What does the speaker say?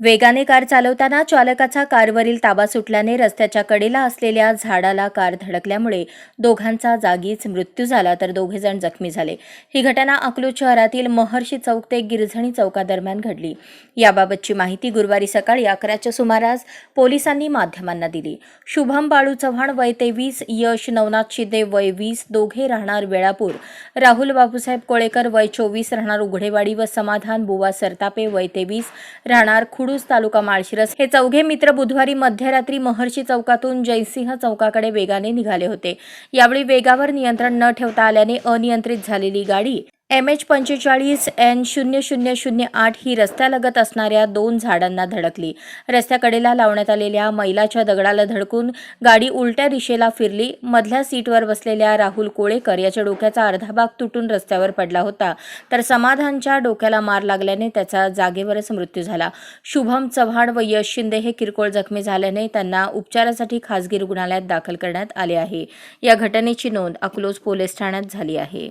वेगाने कार चालवताना चालकाचा कारवरील ताबा सुटल्याने रस्त्याच्या कडेला असलेल्या झाडाला कार धडकल्यामुळे दोघांचा जागीच मृत्यू झाला तर दोघे जण जखमी झाले. ही घटना अकलूज शहरातील महर्षी चौक ते गिरझणी चौकादरम्यान घडली. याबाबतची माहिती गुरुवारी सकाळी अकराच्या सुमारास पोलिसांनी माध्यमांना दिली. शुभम बाळू चव्हाण वय तेवीस यश नवनाथ शिदे वय वीस दोघे राहणार वेळापूर. राहुल बापूसाहेब कोळेकर वय चोवीस राहणार उघडेवाडी व समाधान बुवा सरतापे वय तेवीस राहणार खुडूस तालुका माळशिरस. हे चौघे मित्र बुधवारी मध्यरात्री महर्षी चौकातून जयसिंह चौकाकडे वेगाने निघाले होते. यावेळी वेगावर नियंत्रण न ठेवता आल्याने अनियंत्रित झालेली गाडी एम एच पंचेचाळीस एन शून्य शून्य शून्य आठ ही रस्त्यालगत असणाऱ्या दोन झाडांना धडकली. रस्त्याकडेला लावण्यात आलेल्या मैलाच्या दगडाला धडकून गाडी उलट्या दिशेला फिरली. मधल्या सीटवर बसलेल्या राहुल कोळेकर याच्या डोक्याचा अर्धा भाग तुटून रस्त्यावर पडला होता. तर समाधानच्या डोक्याला मार लागल्याने त्याचा जागेवरच मृत्यू झाला. शुभम चव्हाण व यश शिंदे हे किरकोळ जखमी झाल्याने त्यांना उपचारासाठी खासगी रुग्णालयात दाखल करण्यात आले आहे. या घटनेची नोंद अकलोज पोलीस ठाण्यात झाली आहे.